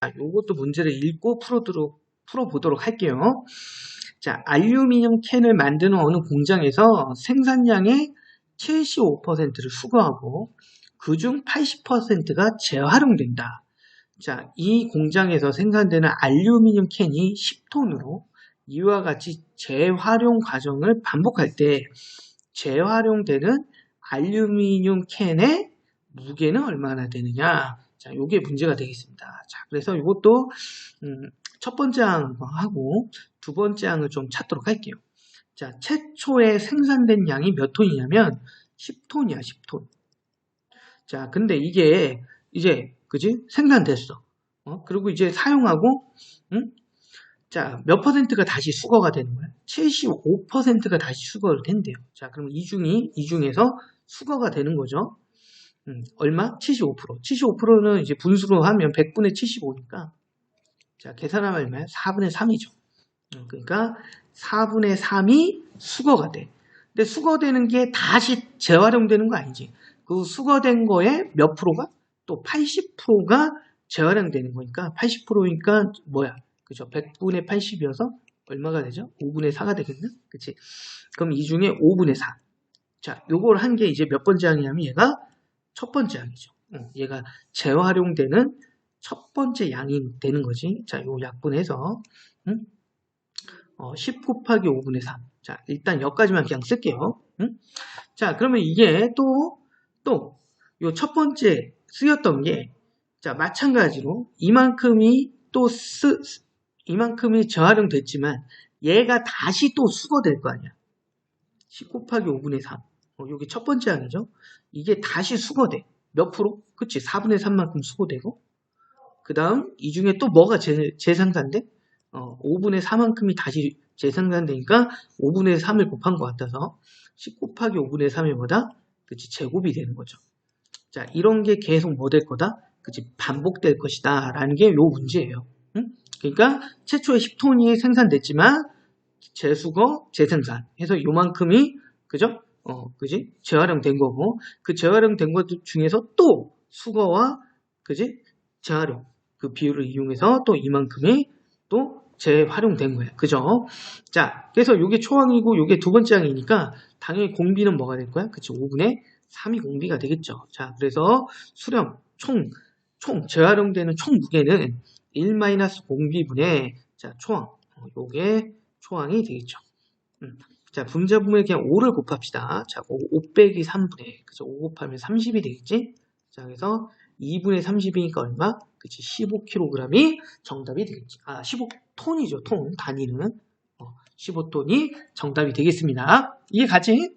자, 요것도 문제를 읽고 풀어도록, 풀어보도록 할게요. 자, 알루미늄 캔을 만드는 어느 공장에서 생산량의 75%를 수거하고 그중 80%가 재활용된다. 자, 이 공장에서 생산되는 알루미늄 캔이 10톤으로 이와 같이 재활용 과정을 반복할 때 재활용되는 알루미늄 캔의 무게는 얼마나 되느냐. 자, 요게 문제가 되겠습니다. 자, 그래서 이것도 음, 첫 번째 항하고 두 번째 항을 좀 찾도록 할게요. 자, 최초에 생산된 양이 몇 톤이냐면 10톤이야, 10톤. 자, 근데 이게 이제 그지? 생산됐어. 어? 그리고 이제 사용하고 응? 자, 몇 퍼센트가 다시 수거가 되는 거야? 75%가 다시 수거를 된대요. 자, 그럼 이 중이 이 중에서 수거가 되는 거죠. 음, 얼마? 75%. 75%는 이제 분수로 하면 100분의 75니까 자, 계산하면 얼마야? 4분의 3이죠. 그러니까 4분의 3이 수거가 돼. 근데 수거되는 게 다시 재활용되는 거 아니지. 그 수거된 거에 몇 프로가? 또 80%가 재활용되는 거니까 80%니까 뭐야? 그죠? 100분의 80이어서 얼마가 되죠? 5분의 4가 되겠네? 그치? 그럼 이 중에 5분의 4. 자, 요걸 한 게 이제 몇 번째 항이냐면 얘가 첫 번째 항이죠. 어, 얘가 재활용되는 첫 번째 양이 되는 거지. 자, 요 약분해서 응? 어, 10 곱하기 5분의 3. 자, 일단 여기까지만 그냥 쓸게요. 응? 자, 그러면 이게 또, 또, 요 첫 번째 쓰였던 게, 자, 마찬가지로 이만큼이 또 쓰, 이만큼이 재활용 됐지만, 얘가 다시 또 수거될 거 아니야. 10 곱하기 5분의 3. 어, 요게 첫 번째 항이죠. 이게 다시 수거돼. 몇 프로? 그치? 4분의 3만큼 수거되고. 그 다음, 이 중에 또 뭐가 재, 재생산돼? 어, 5분의 4만큼이 다시 재생산되니까 5분의 3을 곱한 것 같아서 10 곱하기 5분의 3이 뭐다? 그치, 제곱이 되는 거죠. 자, 이런 게 계속 뭐 될 거다? 그치, 반복될 것이다. 라는 게 요 문제예요. 응? 그러니까 최초에 10톤이 생산됐지만 재수거, 재생산 해서 요만큼이 그죠? 어, 그지? 재활용된 거고 그 재활용된 것 중에서 또 수거와 그지? 재활용 그 비율을 이용해서 또 이만큼이 또 재활용된 거예요. 그죠? 자, 그래서 이게 초항이고 이게 두 번째 항이니까 당연히 공비는 뭐가 될 거야? 그치? 5분의 3이 공비가 되겠죠. 자, 그래서 수렴, 총, 총, 재활용되는 총 무게는 1 공비분의 자, 초항. 어, 요게 초항이 되겠죠. 음. 자, 분자분모에 그냥 5를 곱합시다. 자, 5 빼기 3분의, 그죠? 5 곱하면 30이 되겠지? 자, 그래서 2분의 30이니까 얼마? 그치, 15kg이 정답이 되겠지. 아, 15톤이죠, 톤. 단위는. 어, 15톤이 정답이 되겠습니다. 이해 가지?